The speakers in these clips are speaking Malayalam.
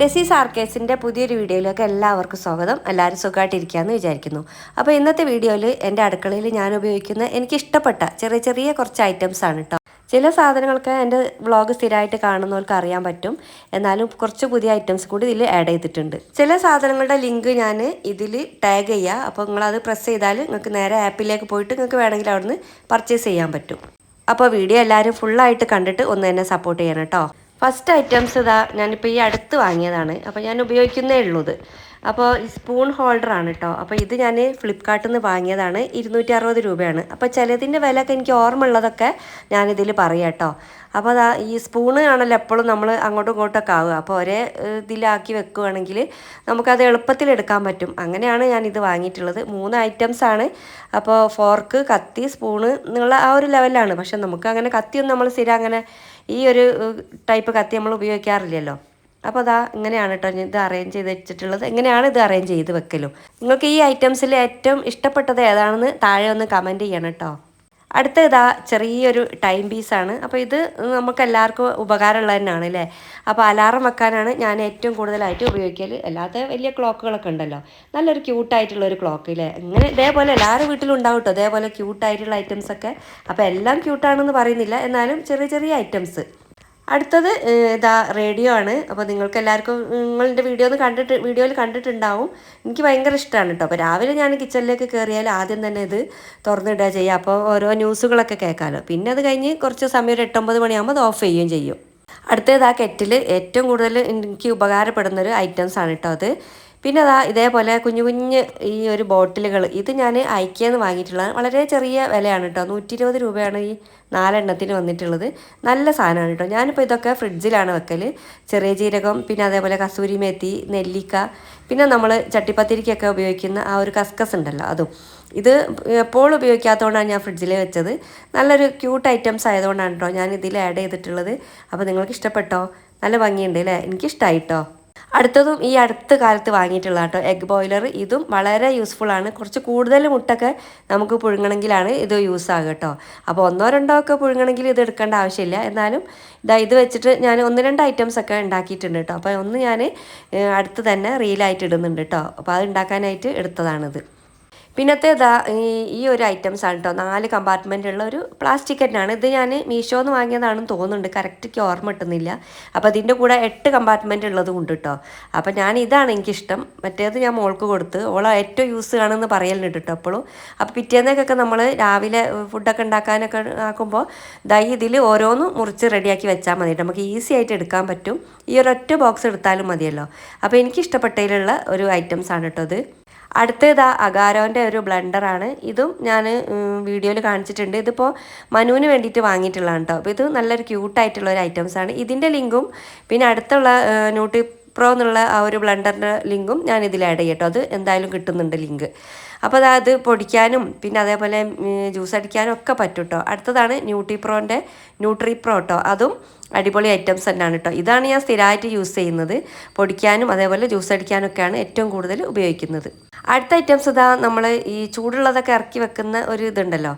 നസീസ് ആർക്കേസിന്റെ പുതിയൊരു വീഡിയോയിലേക്ക് എല്ലാവർക്കും സ്വാഗതം. എല്ലാവരും സുഖമായിട്ടിരിക്കുകയെന്ന് വിചാരിക്കുന്നു. അപ്പോൾ ഇന്നത്തെ വീഡിയോയിൽ എന്റെ അടുക്കളയിൽ ഞാൻ ഉപയോഗിക്കുന്ന എനിക്കിഷ്ടപ്പെട്ട ചെറിയ ചെറിയ കുറച്ച് ഐറ്റംസ് ആണ് കേട്ടോ ചില സാധനങ്ങൾക്ക് എന്റെ വ്ളോഗ് സ്ഥിരമായിട്ട് കാണുന്നവർക്ക് അറിയാൻ പറ്റും. എന്നാലും കുറച്ച് പുതിയ ഐറ്റംസ് കൂടി ഇതിൽ ആഡ് ചെയ്തിട്ടുണ്ട്. ചില സാധനങ്ങളുടെ ലിങ്ക് ഞാൻ ഇതിൽ ടാഗ് ചെയ്യുക അപ്പോൾ നിങ്ങളത് പ്രസ് ചെയ്താൽ നിങ്ങൾക്ക് നേരെ ആപ്പിലേക്ക് പോയിട്ട് നിങ്ങൾക്ക് വേണമെങ്കിൽ അവിടുന്ന് പർച്ചേസ് ചെയ്യാൻ പറ്റും. അപ്പോൾ വീഡിയോ എല്ലാവരും ഫുള്ളായിട്ട് കണ്ടിട്ട് ഒന്ന് എന്നെ സപ്പോർട്ട് ചെയ്യണം കേട്ടോ ഫസ്റ്റ് ഐറ്റംസ് ഇതാ ഞാനിപ്പോൾ ഈ അടുത്ത് വാങ്ങിയതാണ്. അപ്പോൾ ഞാൻ ഉപയോഗിക്കുന്നേ ഉള്ളൂ ഇത്. അപ്പോൾ സ്പൂൺ ഹോൾഡർ ആണ് കേട്ടോ അപ്പോൾ ഇത് ഞാൻ ഫ്ലിപ്കാർട്ടിൽ നിന്ന് വാങ്ങിയതാണ്. ഇരുന്നൂറ്റി അറുപത് രൂപയാണ്. അപ്പോൾ ചിലതിന്റെ വിലയൊക്കെ എനിക്ക് ഓർമ്മ ഉള്ളതൊക്കെ ഞാനിതിൽ പറയാം കേട്ടോ അപ്പോൾ അതാ ഈ സ്പൂണ് ആണല്ലോ എപ്പോഴും നമ്മൾ അങ്ങോട്ടും ഇങ്ങോട്ടൊക്കെ ആവുക. അപ്പോൾ ഒരേ ഇതിലാക്കി വെക്കുകയാണെങ്കിൽ നമുക്കത് എളുപ്പത്തിൽ എടുക്കാൻ പറ്റും. അങ്ങനെയാണ് ഞാൻ ഇത് വാങ്ങിയിട്ടുള്ളത്. മൂന്ന് ഐറ്റംസ് ആണ്. അപ്പോൾ ഫോർക്ക് കത്തി സ്പൂണ് എന്നുള്ള ആ ഒരു ലെവലാണ് പക്ഷെ നമുക്ക് അങ്ങനെ കത്തിയൊന്നും നമ്മൾ സ്ഥിരം അങ്ങനെ ഈ ഒരു ടൈപ്പ് കത്തി നമ്മൾ ഉപയോഗിക്കാറില്ലല്ലോ. അപ്പോൾ അതാ ഇങ്ങനെയാണ് കേട്ടോ ഇത് അറേഞ്ച് ചെയ്ത് വെച്ചിട്ടുള്ളത്. എങ്ങനെയാണ് ഇത് അറേഞ്ച് ചെയ്ത് വെക്കലും. നിങ്ങൾക്ക് ഈ ഐറ്റംസിൽ ഏറ്റവും ഇഷ്ടപ്പെട്ടത് ഏതാണെന്ന് താഴെ ഒന്ന് കമന്റ് ചെയ്യണം കേട്ടോ അടുത്ത ഇതാ ചെറിയൊരു ടൈം പീസാണ്. അപ്പോൾ ഇത് നമുക്ക് എല്ലാവർക്കും ഉപകാരമുള്ളത് തന്നെയാണ് അല്ലേ അപ്പോൾ അലാറം വെക്കാനാണ് ഞാൻ ഏറ്റവും കൂടുതലായിട്ട് ഉപയോഗിക്കൽ അല്ലാത്ത വലിയ ക്ലോക്കുകളൊക്കെ ഉണ്ടല്ലോ. നല്ലൊരു ക്യൂട്ടായിട്ടുള്ള ഒരു ക്ലോക്ക് അല്ലേ ഇങ്ങനെ ഇതേപോലെ എല്ലാവരും വീട്ടിലും ഉണ്ടാവും കേട്ടോ ഇതേപോലെ ക്യൂട്ടായിട്ടുള്ള ഐറ്റംസൊക്കെ. അപ്പോൾ എല്ലാം ക്യൂട്ടാണെന്ന് പറയുന്നില്ല. എന്നാലും ചെറിയ ചെറിയ ഐറ്റംസ്. അടുത്തത് ഇതാ റേഡിയോ ആണ്. അപ്പോൾ നിങ്ങൾക്ക് എല്ലാവർക്കും നിങ്ങളുടെ വീഡിയോ ഒന്ന് കണ്ടിട്ട് വീഡിയോയിൽ കണ്ടിട്ടുണ്ടാവും. എനിക്ക് ഭയങ്കര ഇഷ്ടമാണ് കേട്ടോ അപ്പോൾ രാവിലെ ഞാൻ കിച്ചണിലേക്ക് കയറിയാൽ ആദ്യം തന്നെ ഇത് തുറന്നിടുക ചെയ്യുക അപ്പോൾ ഓരോ ന്യൂസുകളൊക്കെ കേൾക്കാമല്ലോ പിന്നെ അത് കഴിഞ്ഞ് കുറച്ച് സമയം ഒരു എട്ടൊമ്പത് മണിയാകുമ്പോൾ അത് ഓഫ് ചെയ്യുകയും ചെയ്യും. അടുത്തത് ആ കെറ്റിൽ ഏറ്റവും കൂടുതൽ എനിക്ക് ഉപകാരപ്പെടുന്നൊരു ഐറ്റംസ് ആണ് കേട്ടോ അത്. പിന്നെ അതാ ഇതേപോലെ കുഞ്ഞു കുഞ്ഞ് ഈ ഒരു ബോട്ടിലുകൾ. ഇത് ഞാൻ ഐക്യെന്ന് വാങ്ങിയിട്ടുള്ളത്. വളരെ ചെറിയ വിലയാണ് കേട്ടോ നൂറ്റി ഇരുപത് രൂപയാണ് ഈ നാലെണ്ണത്തിന് വന്നിട്ടുള്ളത്. നല്ല സാധനമാണ് കേട്ടോ ഞാനിപ്പോൾ ഇതൊക്കെ ഫ്രിഡ്ജിലാണ് വെക്കൽ ചെറിയ ജീരകം പിന്നെ അതേപോലെ കസൂരി മേത്തി നെല്ലിക്ക പിന്നെ നമ്മൾ ചട്ടിപ്പത്തിരിക്കൊക്കെ ഉപയോഗിക്കുന്ന ആ ഒരു കസ്കസ് ഉണ്ടല്ലോ അതും. ഇത് എപ്പോഴും ഉപയോഗിക്കാത്തതുകൊണ്ടാണ് ഞാൻ ഫ്രിഡ്ജിൽ വെച്ചത്. നല്ലൊരു ക്യൂട്ട് ഐറ്റംസ് ആയതുകൊണ്ടാണ് കേട്ടോ ഞാൻ ഇതിൽ ആഡ് ചെയ്തിട്ടുള്ളത്. അപ്പോൾ നിങ്ങൾക്ക് ഇഷ്ടപ്പെട്ടോ? നല്ല ഭംഗിയുണ്ട് അല്ലേ എനിക്കിഷ്ടമായി കേട്ടോ അടുത്തതും ഈ അടുത്ത കാലത്ത് വാങ്ങിയിട്ടുള്ള കേട്ടോ. എഗ് ബോയിലർ ഇതും വളരെ യൂസ്ഫുൾ ആണ്. കുറച്ച് കൂടുതൽ മുട്ടൊക്കെ നമുക്ക് പുഴുങ്ങണമെങ്കിലാണ് ഇത് യൂസ് ആകുക കേട്ടോ. അപ്പോൾ ഒന്നോ രണ്ടോ ഒക്കെ പുഴുങ്ങണമെങ്കിൽ ഇത് എടുക്കേണ്ട ആവശ്യമില്ല. എന്നാലും ഇതാ ഇത് വെച്ചിട്ട് ഞാൻ ഒന്ന് രണ്ട് ഐറ്റംസ് ഒക്കെ ഉണ്ടാക്കിയിട്ടുണ്ട് കേട്ടോ. അപ്പോൾ ഒന്ന് ഞാൻ അടുത്ത് തന്നെ റീലായിട്ട് ഇടുന്നുണ്ട് കേട്ടോ. അപ്പോൾ അത് ഉണ്ടാക്കാനായിട്ട് എടുത്തതാണിത്. പിന്നത്തെ ഇതാ ഈ ഈ ഒരു ഐറ്റംസ് ആണ് കേട്ടോ നാല് കമ്പാർട്ട്മെന്റ് ഉള്ള ഒരു പ്ലാസ്റ്റിക് തന്നെയാണ്. ഇത് ഞാൻ മീഷോ മീഷോന്ന് വാങ്ങിയതാണെന്ന് തോന്നുന്നുണ്ട്. കറക്റ്റ് ഓർമ്മ കിട്ടുന്നില്ല. അപ്പോൾ അതിന്റെ കൂടെ എട്ട് കമ്പാർട്ട്മെന്റ് ഉള്ളത് ഉണ്ട് കേട്ടോ അപ്പോൾ ഞാൻ ഇതാണ് എനിക്കിഷ്ടം. മറ്റേത് ഞാൻ മോൾക്ക് കൊടുത്ത്. ഓളെ ഏറ്റവും യൂസ് കാണുമെന്ന് പറയലുണ്ട് കേട്ടോ എപ്പോഴും അപ്പോൾ പിറ്റേന്നേക്കൊക്കെ നമ്മൾ രാവിലെ ഫുഡൊക്കെ ഉണ്ടാക്കാനൊക്കെ ആക്കുമ്പോൾ ദൈ ഇതിൽ ഓരോന്നും മുറിച്ച് റെഡിയാക്കി വെച്ചാൽ മതി നമുക്ക് ഈസി ആയിട്ട് എടുക്കാൻ പറ്റും. ഈ ഒരൊറ്റ ബോക്സ് എടുത്താലും മതിയല്ലോ. അപ്പോൾ എനിക്കിഷ്ടപ്പെട്ടതിലുള്ള ഒരു ഐറ്റംസ് ആണ് കേട്ടോ ഇത്. അടുത്തതാ അഗാരോന്റെ ഒരു ബ്ലണ്ടറാണ് ഇതും ഞാൻ വീഡിയോയിൽ കാണിച്ചിട്ടുണ്ട്. ഇതിപ്പോൾ മനുവിന് വേണ്ടിയിട്ട് വാങ്ങിയിട്ടുള്ളതാണ് കേട്ടോ അപ്പോൾ ഇത് നല്ലൊരു ക്യൂട്ടായിട്ടുള്ള ഒരു ഐറ്റംസ് ആണ്. ഇതിന്റെ ലിങ്കും പിന്നെ അടുത്തുള്ള ന്യൂട്ടി പ്രോ എന്നുള്ള ആ ഒരു ബ്ലണ്ടറിന്റെ ലിങ്കും ഞാൻ ഇതിൽ ആഡ് ചെയ്യട്ടോ അത് എന്തായാലും കിട്ടുന്നുണ്ട് ലിങ്ക്. അപ്പോൾ അത് അത് പൊടിക്കാനും പിന്നെ അതേപോലെ ജ്യൂസ് അടിക്കാനും ഒക്കെ പറ്റും കേട്ടോ അടുത്തതാണ് ന്യൂട്രി പ്രോന്റെ ന്യൂട്രി പ്രോ കേട്ടോ അതും അടിപൊളി ഐറ്റംസ് തന്നെയാണ് കേട്ടോ ഇതാണ് ഞാൻ സ്ഥിരമായിട്ട് യൂസ് ചെയ്യുന്നത്. പൊടിക്കാനും അതേപോലെ ജ്യൂസ് അടിക്കാനും ഒക്കെയാണ് ഏറ്റവും കൂടുതൽ ഉപയോഗിക്കുന്നത്. അടുത്ത ഐറ്റംസ് ഇതാ നമ്മൾ ഈ ചൂടുള്ളതൊക്കെ ഇറക്കി വെക്കുന്ന ഒരു ഇതുണ്ടല്ലോ.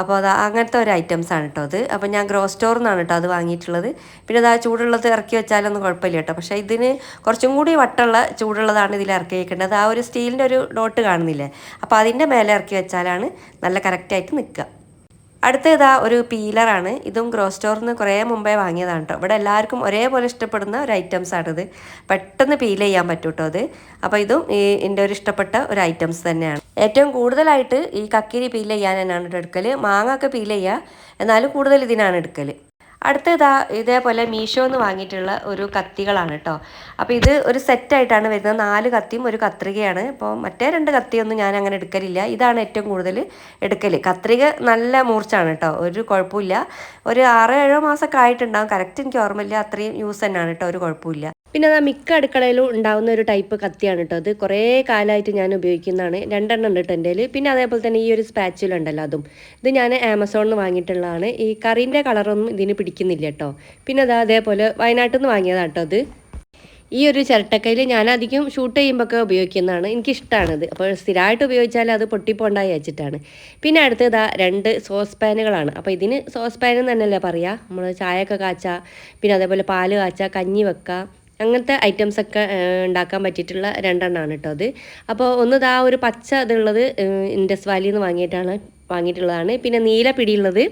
അപ്പോൾ അത് അങ്ങനത്തെ ഒരു ഐറ്റംസ് ആണ് കേട്ടോ അത്. അപ്പോൾ ഞാൻ ഗ്രോ സ്റ്റോറിൽ നിന്നാണ് കേട്ടോ അത് വാങ്ങിയിട്ടുള്ളത്. പിന്നെ അത് ആ ചൂടുള്ളത് ഇറക്കി വെച്ചാലൊന്നും കുഴപ്പമില്ല കേട്ടോ പക്ഷേ ഇതിന് കുറച്ചും കൂടി വട്ടമുള്ള ചൂടുള്ളതാണ് ഇതിൽ ഇറക്കി വയ്ക്കേണ്ടത് ആ ഒരു സ്റ്റീലിന്റെ ഒരു ഡോട്ട് കാണുന്നില്ലേ? അപ്പോൾ അതിന്റെ മേലെ ഇറക്കി വെച്ചാലാണ് നല്ല കറക്റ്റായിട്ട് നിൽക്കുക. അടുത്ത ഇതാ ഒരു പീലറാണ് ഇതും ഗ്രോ സ്റ്റോറിൽ നിന്ന് കുറേ മുമ്പേ വാങ്ങിയതാണ് കേട്ടോ ഇവിടെ എല്ലാവർക്കും ഒരേപോലെ ഇഷ്ടപ്പെടുന്ന ഒരു ഐറ്റംസ് ആണിത് പെട്ടെന്ന് പീൽ ചെയ്യാൻ പറ്റും കേട്ടോ അത്. അപ്പോൾ ഇതും ഈ എന്റെ ഒരു ഇഷ്ടപ്പെട്ട ഒരു ഐറ്റംസ് തന്നെയാണ്. ഏറ്റവും കൂടുതലായിട്ട് ഈ കക്കിരി പീൽ ചെയ്യാൻ തന്നെയാണ് എടുക്കൽ മാങ്ങ ഒക്കെ പീൽ ചെയ്യുക എന്നാലും കൂടുതൽ ഇതിനാണ് എടുക്കൽ അടുത്ത ഇതാ ഇതേപോലെ മീഷോ എന്ന് വാങ്ങിയിട്ടുള്ള ഒരു കത്തികളാണ് കേട്ടോ. അപ്പോൾ ഇത് ഒരു സെറ്റായിട്ടാണ് വരുന്നത്. നാല് കത്തിയും ഒരു കത്രികയാണ്. അപ്പോൾ മറ്റേ രണ്ട് കത്തിയൊന്നും ഞാൻ അങ്ങനെ എടുക്കലില്ല. ഇതാണ് ഏറ്റവും കൂടുതൽ എടുക്കൽ കത്രിക നല്ല മൂർച്ചാണ് കേട്ടോ. ഒരു കുഴപ്പമില്ല. ഒരു ആറോ ഏഴോ മാസമൊക്കെ ആയിട്ടുണ്ടാകും കറക്റ്റ് എനിക്ക് ഓർമ്മയില്ല. അത്രയും യൂസ് തന്നെയാണ് കേട്ടോ. ഒരു കുഴപ്പമില്ല. പിന്നെ അതാ മിക്ക അടുക്കളയിലും ഉണ്ടാകുന്ന ഒരു ടൈപ്പ് കത്തിയാണ് കേട്ടോ അത്. കുറേ കാലമായിട്ട് ഞാൻ ഉപയോഗിക്കുന്നതാണ്. രണ്ടെണ്ണം ഉണ്ട് എന്റെ പിന്നെ അതേപോലെ തന്നെ ഈ ഒരു സ്പാച്ചുല ഉണ്ടല്ലോ അതും. ഇത് ഞാൻ ആമസോണിൽ നിന്ന് വാങ്ങിയിട്ടുള്ളതാണ്. ഈ കറിന്റെ കളറൊന്നും ഇതിന് പിടിക്കുന്നില്ല കേട്ടോ പിന്നെ അതാ അതേപോലെ വയനാട്ടിൽ നിന്ന് വാങ്ങിയതാണ് കേട്ടോ അത്. ഈ ഒരു ചിരട്ടക്കയിൽ ഞാൻ അധികം ഷൂട്ട് ചെയ്യുമ്പോഴൊക്കെ ഉപയോഗിക്കുന്നതാണ്. എനിക്കിഷ്ടമാണിത് അപ്പോൾ സ്ഥിരമായിട്ട് ഉപയോഗിച്ചാൽ അത് പൊട്ടിപ്പോണ്ടായി വെച്ചിട്ടാണ് പിന്നെ അടുത്തത് രണ്ട് സോസ് പാനുകളാണ് അപ്പോൾ ഇതിന് സോസ് പാൻ തന്നെയല്ലേ പറയുക നമ്മൾ ചായയൊക്കെ കാച്ചാൽ പിന്നെ അതേപോലെ പാൽ കാച്ചാൽ കഞ്ഞി വെക്കുക അങ്ങനത്തെ ഐറ്റംസൊക്കെ ഉണ്ടാക്കാൻ പറ്റിയിട്ടുള്ള രണ്ടെണ്ണമാണ് കേട്ടോ അത്. അപ്പോൾ ഒന്ന് ദാ ഒരു പച്ച ഇതുള്ളത് ഇൻഡസ് വാലിയിൽ നിന്ന് വാങ്ങിയിട്ടാണ് വാങ്ങിയിട്ടുള്ളതാണ്. പിന്നെ നീല പിടിയുള്ളത്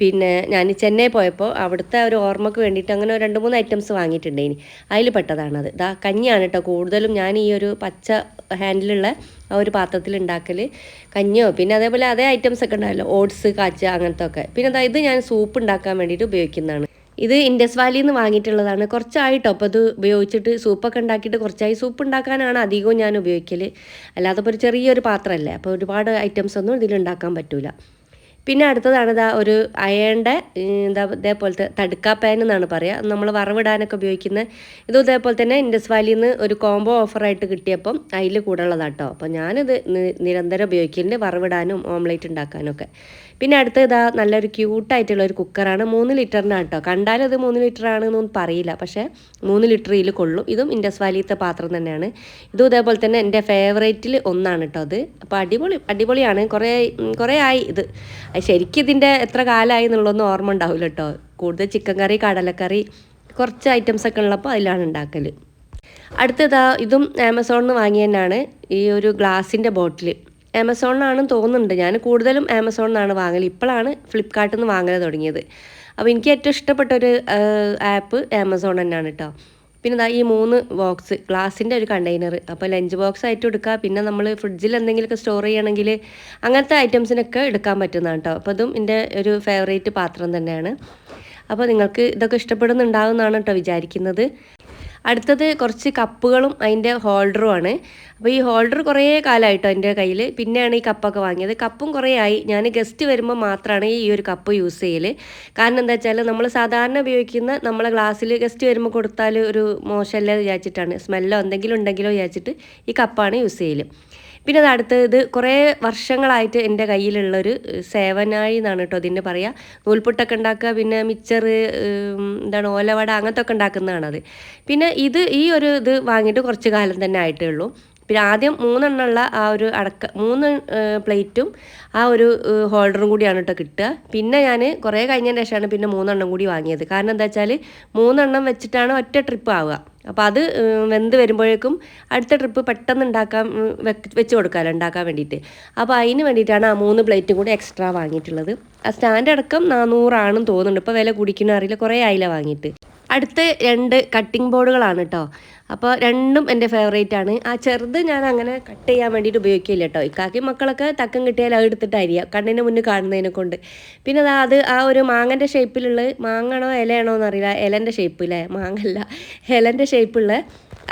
പിന്നെ ഞാൻ ചെന്നൈ പോയപ്പോൾ അവിടുത്തെ ഒരു ഓർമ്മക്ക് വേണ്ടിയിട്ട് അങ്ങനെ രണ്ട് മൂന്ന് ഐറ്റംസ് വാങ്ങിയിട്ടുണ്ട് ഇനി അതിൽ പെട്ടതാണത് ഇതാ കഞ്ഞിയാണ് കേട്ടോ കൂടുതലും ഞാൻ ഈ ഒരു പച്ച ഹാൻഡിലുള്ള ആ ഒരു പാത്രത്തിൽ ഉണ്ടാക്കൽ കഞ്ഞിയോ പിന്നെ അതേപോലെ അതേ ഐറ്റംസ് ഒക്കെ ഉണ്ടാവില്ല ഓട്സ് കാച്ച അങ്ങനത്തെ ഒക്കെ പിന്നെ അതായത് ഞാൻ സൂപ്പ് ഉണ്ടാക്കാൻ വേണ്ടിയിട്ട് ഉപയോഗിക്കുന്നതാണ്. ഇത് ഇൻഡസ് വാലിയിൽ നിന്ന് വാങ്ങിയിട്ടുള്ളതാണ്. കുറച്ചായിട്ടോ അപ്പോൾ അത് ഉപയോഗിച്ചിട്ട് സൂപ്പൊക്കെ ഉണ്ടാക്കിയിട്ട് കുറച്ചായി. സൂപ്പ് ഉണ്ടാക്കാനാണ് അധികവും ഞാൻ ഉപയോഗിക്കൽ അല്ലാതെ ഇപ്പോൾ ഒരു ചെറിയൊരു പാത്രമല്ലേ അപ്പോൾ ഒരുപാട് ഐറ്റംസ് ഒന്നും ഇതിൽ ഉണ്ടാക്കാൻ പറ്റില്ല പിന്നെ അടുത്തതാണ് ഇതാ ഒരു അയേണ്ട എന്താ ഇതേപോലത്തെ തടുക്കാ പാൻ എന്നാണ് പറയുക നമ്മൾ വറവിടാനൊക്കെ ഉപയോഗിക്കുന്ന ഇതും ഇതേപോലെ തന്നെ ഇൻഡസ് വാലിയിൽ നിന്ന് ഒരു കോംബോ ഓഫറായിട്ട് കിട്ടിയപ്പം അതിൽ കൂടെ ഉള്ളതാട്ടോ അപ്പോൾ ഞാനിത് നിരന്തരം ഉപയോഗിക്കുന്നുണ്ട് വറവിടാനും ഓംലേറ്റ് ഉണ്ടാക്കാനും ഒക്കെ പിന്നെ അടുത്ത ഇതാ നല്ലൊരു ക്യൂട്ടായിട്ടുള്ള ഒരു കുക്കറാണ് മൂന്ന് ലിറ്ററിനാണ് കേട്ടോ കണ്ടാലും അത് മൂന്ന് ലിറ്റർ ആണെന്നൊന്നും പറയില്ല. പക്ഷേ മൂന്ന് ലിറ്റർ ഇതിൽ കൊള്ളും. ഇതും ഇൻഡസ് വാലിയത്തെ പാത്രം തന്നെയാണ്. ഇതും ഇതേപോലെ തന്നെ എന്റെ ഫേവറേറ്റിൽ ഒന്നാണ് കേട്ടോ അത്. അപ്പോൾ അടിപൊളി അടിപൊളിയാണ്. കുറേ കുറേ ആയി ഇത്. ശരിക്കും ഇതിന്റെ എത്ര കാലമായി എന്നുള്ളതൊന്നും ഓർമ്മ ഉണ്ടാവില്ല കേട്ടോ. കൂടുതൽ ചിക്കൻ കറി കടലക്കറി കുറച്ച് ഐറ്റംസ് ഒക്കെ ഉള്ളപ്പോൾ അതിലാണ് ഉണ്ടാക്കൽ അടുത്തതാ ഇതും ആമസോണിൽ നിന്ന് വാങ്ങി തന്നെയാണ് ഈ ഒരു ഗ്ലാസിന്റെ ബോട്ടിൽ ആമസോണിനാണെന്ന് തോന്നുന്നുണ്ട്. ഞാൻ കൂടുതലും ആമസോണിൽ നിന്നാണ് വാങ്ങൽ ഇപ്പോഴാണ് ഫ്ലിപ്കാർട്ടിൽ നിന്ന് വാങ്ങൽ തുടങ്ങിയത്. അപ്പോൾ എനിക്ക് ഏറ്റവും ഇഷ്ടപ്പെട്ട ഒരു ആപ്പ് ആമസോൺ തന്നെയാണ് കേട്ടോ. പിന്നെ ഇതാ ഈ മൂന്ന് ബോക്സ് ഗ്ലാസിന്റെ ഒരു കണ്ടെയ്നർ അപ്പോൾ ലഞ്ച് ബോക്സ് ആയിട്ട് എടുക്കുക പിന്നെ നമ്മൾ ഫ്രിഡ്ജിൽ എന്തെങ്കിലുമൊക്കെ സ്റ്റോർ ചെയ്യണമെങ്കിൽ അങ്ങനത്തെ ഐറ്റംസിനൊക്കെ എടുക്കാൻ പറ്റുന്നതാണ് കേട്ടോ അപ്പോൾ അതും എന്റെ ഒരു ഫേവറേറ്റ് പാത്രം തന്നെയാണ്. അപ്പോൾ നിങ്ങൾക്ക് ഇതൊക്കെ ഇഷ്ടപ്പെടുന്നുണ്ടാകുമെന്നാണ് കേട്ടോ വിചാരിക്കുന്നത്. അടുത്തത് കുറച്ച് കപ്പുകളും അതിന്റെ ഹോൾഡറുമാണ്. അപ്പോൾ ഈ ഹോൾഡർ കുറേ കാലമായിട്ടോ എന്റെ കയ്യിൽ. പിന്നെയാണ് ഈ കപ്പൊക്കെ വാങ്ങിയത്. കപ്പും കുറേ ആയി. ഞാൻ ഗസ്റ്റ് വരുമ്പോൾ മാത്രമാണ് ഈ ഒരു കപ്പ് യൂസ് ചെയ്യൽ. കാരണം എന്താ വെച്ചാൽ നമ്മൾ സാധാരണ ഉപയോഗിക്കുന്ന നമ്മളെ ഗ്ലാസ്സിൽ ഗസ്റ്റ് വരുമ്പോൾ കൊടുത്താൽ ഒരു മോശമല്ല വിചാരിച്ചിട്ടാണ്. സ്മെല്ലോ എന്തെങ്കിലും ഉണ്ടെങ്കിലോ വിചാരിച്ചിട്ട് ഈ കപ്പാണ് യൂസ് ചെയ്യൽ. പിന്നെ അത് അടുത്തത് കുറേ വർഷങ്ങളായിട്ട് എന്റെ കയ്യിലുള്ളൊരു സേവനാഴി എന്നാണ് കേട്ടോ അതിന്റെ പറയുക നൂൽപുട്ടൊക്കെ ഉണ്ടാക്കുക പിന്നെ മിച്ചർ എന്താണ് ഓലവട അങ്ങനത്തെ ഒക്കെ ഉണ്ടാക്കുന്നതാണത്. പിന്നെ ഇത് ഈ ഒരു ഇത് വാങ്ങിയിട്ട് കുറച്ച് കാലം തന്നെ ആയിട്ടേ ഉള്ളൂ. പിന്നെ ആദ്യം മൂന്നെണ്ണമുള്ള ആ ഒരു അടക്ക മൂന്ന് പ്ലേറ്റും ആ ഒരു ഹോൾഡറും കൂടിയാണ് കേട്ടോ കിട്ടുക. പിന്നെ ഞാൻ കുറേ കഴിഞ്ഞതിന് ശേഷമാണ് പിന്നെ മൂന്നെണ്ണം കൂടി വാങ്ങിയത്. കാരണം എന്താ വെച്ചാൽ മൂന്നെണ്ണം വെച്ചിട്ടാണ് ഒറ്റ ട്രിപ്പ് ആവുക. അപ്പോൾ അത് വെന്ത് വരുമ്പോഴേക്കും അടുത്ത ട്രിപ്പ് പെട്ടെന്ന് ഉണ്ടാക്കാൻ വെച്ച് കൊടുക്കാമല്ലോ ഉണ്ടാക്കാൻ വേണ്ടിയിട്ട്. അപ്പോൾ അതിന് വേണ്ടിയിട്ടാണ് ആ മൂന്ന് പ്ലേറ്റും കൂടി എക്സ്ട്രാ വാങ്ങിയിട്ടുള്ളത്. ആ സ്റ്റാൻഡ് അടക്കം നാനൂറാണെന്ന് തോന്നുന്നുണ്ട്. ഇപ്പോൾ വില കുടിക്കുന്ന അറിയില്ല. കുറേ ആയില്ല വാങ്ങിയിട്ട്. അടുത്ത രണ്ട് കട്ടിംഗ് ബോർഡുകളാണ് കേട്ടോ. അപ്പോൾ രണ്ടും എന്റെ ഫേവറേറ്റ് ആണ്. ആ ചെറുത് ഞാൻ അങ്ങനെ കട്ട് ചെയ്യാൻ വേണ്ടിയിട്ട് ഉപയോഗിക്കില്ല കേട്ടോ ഇക്കാക്കി മക്കളൊക്കെ തക്കം കിട്ടിയാൽ അത് എടുത്തിട്ട് അരിയാം കണ്ണിന് മുന്നിൽ കാണുന്നതിനെ കൊണ്ട്. പിന്നെ അതാ അത് ആ ഒരു മാങ്ങന്റെ ഷേപ്പിലുള്ള മാങ്ങണോ ഇലയാണോ എന്നറിയില്ല. ഇലന്റെ ഷേപ്പ് ഇല്ലേ മാങ്ങല്ല. ഇലന്റെ ഷേപ്പുള്ള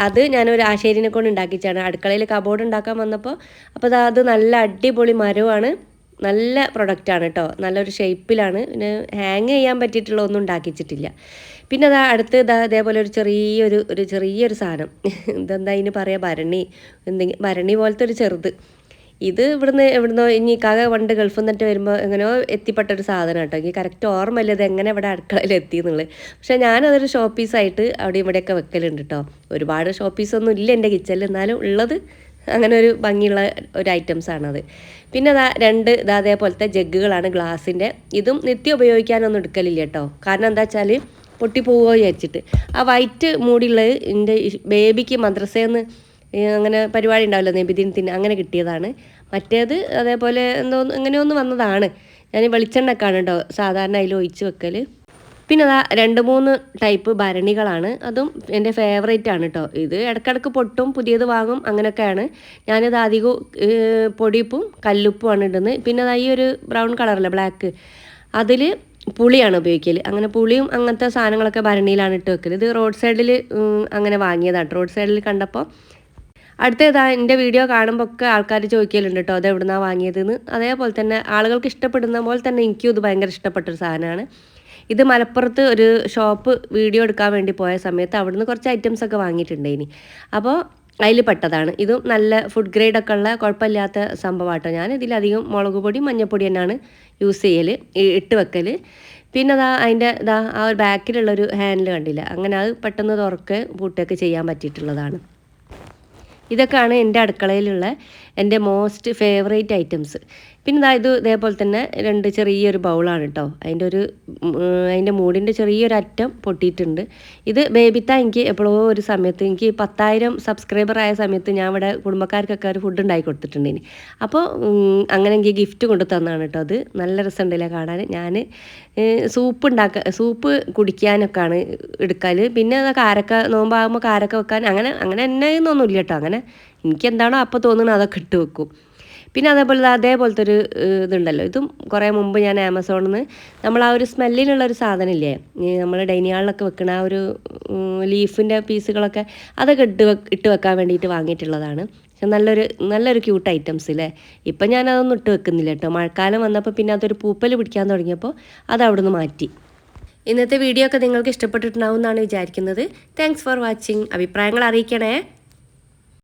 അത് ഞാനൊരു ആശേരിനെ കൊണ്ട് ഉണ്ടാക്കിച്ചാണ് അടുക്കളയിൽ കബോർഡ് ഉണ്ടാക്കാൻ വന്നപ്പോൾ അപ്പോൾ അത് നല്ല അടിപൊളി മരമാണ്. നല്ല പ്രൊഡക്റ്റാണ് കേട്ടോ നല്ലൊരു ഷേപ്പിലാണ് പിന്നെ ഹാങ് ചെയ്യാൻ പറ്റിയിട്ടുള്ള ഒന്നും ഉണ്ടാക്കിച്ചിട്ടില്ല. പിന്നെ അതാ അടുത്ത് ഇതാ ഇതേപോലെ ഒരു ചെറിയൊരു ഒരു ചെറിയൊരു സാധനം. ഇതെന്താ ഇതിന് പറയുക ഭരണി. എന്തെങ്കിലും ഭരണി പോലത്തെ ഒരു ചെറുത്. ഇത് ഇവിടുന്ന് എവിടുന്നോ ഇനി കാക പണ്ട് ഗൾഫിൽ നിന്നിട്ട് വരുമ്പോൾ എങ്ങനെയോ എത്തിപ്പെട്ട ഒരു സാധനം കേട്ടോ എനിക്ക് കറക്റ്റ് ഓർമ്മയില്ല ഇത് എങ്ങനെ ഇവിടെ അടുക്കളയിൽ എത്തി എന്നുള്ളത് പക്ഷേ ഞാനതൊരു ഷോപ്പീസായിട്ട് അവിടെ ഇവിടെയൊക്കെ വെക്കലുണ്ട് കേട്ടോ ഒരുപാട് ഷോപ്പീസൊന്നും ഇല്ല എന്റെ കിച്ചണിൽ എന്നാലും ഉള്ളത് അങ്ങനെ ഒരു ഭംഗിയുള്ള ഒരു ഐറ്റംസ് ആണത്. പിന്നെ അതാ രണ്ട് ഇതാ അതേപോലത്തെ ജഗ്ഗുകളാണ് ഗ്ലാസിന്റെ ഇതും നിത്യം ഉപയോഗിക്കാനൊന്നും എടുക്കലില്ല കേട്ടോ കാരണം എന്താ വെച്ചാൽ പൊട്ടിപ്പോവുകയോ വിചാരിച്ചിട്ട്. ആ വൈറ്റ് മൂടിയുള്ളത് എന്റെ ബേബിക്ക് മദ്രസയിൽ അങ്ങനെ പരിപാടി ഉണ്ടാവില്ല നബിദിനത്തിന് അങ്ങനെ കിട്ടിയതാണ്. മറ്റേത് അതേപോലെ എന്തോ എങ്ങനെയൊന്ന് വന്നതാണ്. ഞാൻ വെളിച്ചെണ്ണക്കാണ് കേട്ടോ സാധാരണ അതിൽ ഒഴിച്ച് വെക്കൽ പിന്നെ അതാ രണ്ട് മൂന്ന് ടൈപ്പ് ഭരണികളാണ്. അതും എന്റെ ഫേവറേറ്റ് ആണ് കേട്ടോ ഇത് ഇടക്കിടക്ക് പൊട്ടും പുതിയത് വാങ്ങും അങ്ങനെയൊക്കെയാണ്. ഞാനിത് അധികം കല്ലുപ്പും കല്ലുപ്പുമാണ് ഇടുന്നത്. പിന്നെ അതാ ഈ ഒരു ബ്രൗൺ കളറല്ലേ ബ്ലാക്ക് അതിൽ പുളിയാണ് ഉപയോഗിക്കൽ അങ്ങനെ പുളിയും അങ്ങനത്തെ സാധനങ്ങളൊക്കെ ഭരണിയിലാണ് ഇട്ട് വെക്കൽ ഇത് റോഡ് സൈഡിൽ അങ്ങനെ വാങ്ങിയതാണ്. റോഡ് സൈഡിൽ കണ്ടപ്പോൾ അടുത്തതാ എന്റെ വീഡിയോ കാണുമ്പോൾ ഒക്കെ ആൾക്കാർ ചോദിക്കലുണ്ട് കേട്ടോ അത് എവിടുന്നാണ് വാങ്ങിയതെന്ന്? അതേപോലെ തന്നെ ആളുകൾക്ക് ഇഷ്ടപ്പെടുന്ന പോലെ തന്നെ എനിക്കും ഇത് ഭയങ്കര ഇഷ്ടപ്പെട്ടൊരു സാധനമാണ്. ഇത് മലപ്പുറത്ത് ഒരു ഷോപ്പ് വീഡിയോ എടുക്കാൻ വേണ്ടി പോയ സമയത്ത് അവിടുന്ന് കുറച്ച് ഐറ്റംസ് ഒക്കെ വാങ്ങിയിട്ടുണ്ട് ഇനി അപ്പോൾ അതിൽ പെട്ടതാണ് ഇതും നല്ല ഫുഡ് ഗ്രേഡ് ഒക്കെ ഉള്ള കുഴപ്പമില്ലാത്ത സംഭവമാട്ടോ. ഞാൻ ഇതിലധികം മുളക് പൊടി മഞ്ഞൾപ്പൊടി തന്നെയാണ് യൂസ് ചെയ്യൽ ഇട്ട് വെക്കൽ പിന്നെ അതാ അതിന്റെ ഇതാ ആ ഒരു ബാക്കിലുള്ളൊരു ഹാൻഡിൽ കണ്ടില്ല? അങ്ങനെ അത് പെട്ടെന്ന് തുറക്ക് പൂട്ടൊക്കെ ചെയ്യാൻ പറ്റിയിട്ടുള്ളതാണ്. ഇതൊക്കെയാണ് എന്റെ അടുക്കളയിലുള്ള എന്റെ മോസ്റ്റ് ഫേവറേറ്റ് ഐറ്റംസ് പിന്നെ ഇതാ ഇത് ഇതേപോലെ തന്നെ രണ്ട് ചെറിയൊരു ബൗളാണ് കേട്ടോ അതിന്റെ ഒരു അതിന്റെ മൂടിന്റെ ചെറിയൊരു അറ്റം പൊട്ടിയിട്ടുണ്ട്. ഇത് ബേബിത്ത എനിക്ക് എപ്പോഴോ ഒരു സമയത്ത് എനിക്ക് പത്തായിരം സബ്സ്ക്രൈബർ ആയ സമയത്ത് ഞാൻ ഇവിടെ കുടുംബക്കാർക്കൊക്കെ ഒരു ഫുഡ് ഉണ്ടാക്കി കൊടുത്തിട്ടുണ്ട് ഇനി അപ്പോൾ അങ്ങനെ എനിക്ക് ഗിഫ്റ്റ് കൊണ്ട് തന്നാണ് കേട്ടോ അത്. നല്ല രസമുണ്ടല്ലേ കാണാൻ. ഞാൻ സൂപ്പ് ഉണ്ടാക്ക സൂപ്പ് കുടിക്കാനൊക്കെയാണ് എടുക്കൽ പിന്നെ കാരക്ക നോമ്പാകുമ്പോൾ കാരക്ക വെക്കാൻ. അങ്ങനെ അങ്ങനെ എന്നെ എന്നൊന്നുമില്ല കേട്ടോ അങ്ങനെ എനിക്ക് എന്താണോ അപ്പോൾ തോന്നുന്നത് അതൊക്കെ ഇട്ട് വെക്കും. പിന്നെ അതേപോലെ അതേപോലത്തെ ഒരു ഇതുണ്ടല്ലോ. ഇതും കുറേ മുമ്പ് ഞാൻ ആമസോണിൽ നിന്ന് നമ്മൾ ആ ഒരു സ്മെല്ലിനുള്ള ഒരു സാധനമില്ലേ? നമ്മൾ ഡൈനിങ് ഹാളിലൊക്കെ വെക്കുന്ന ആ ഒരു ലീഫിന്റെ പീസുകളൊക്കെ അതൊക്കെ ഇട്ട് ഇട്ട് വെക്കാൻ വേണ്ടിയിട്ട് വാങ്ങിയിട്ടുള്ളതാണ്. പക്ഷെ നല്ലൊരു നല്ലൊരു ക്യൂട്ട് ഐറ്റംസ് അല്ലേ ഇപ്പം ഞാനതൊന്നും ഇട്ട് വെക്കുന്നില്ല കേട്ടോ. മഴക്കാലം വന്നപ്പോൾ പിന്നെ അതൊരു പൂപ്പൽ പിടിക്കാൻ തുടങ്ങിയപ്പോൾ അത് അവിടെ നിന്ന് മാറ്റി. ഇന്നത്തെ വീഡിയോ ഒക്കെ നിങ്ങൾക്ക് ഇഷ്ടപ്പെട്ടിട്ടുണ്ടാവും എന്നാണ് വിചാരിക്കുന്നത്. താങ്ക്സ് ഫോർ വാച്ചിങ് അഭിപ്രായങ്ങൾ അറിയിക്കണേ.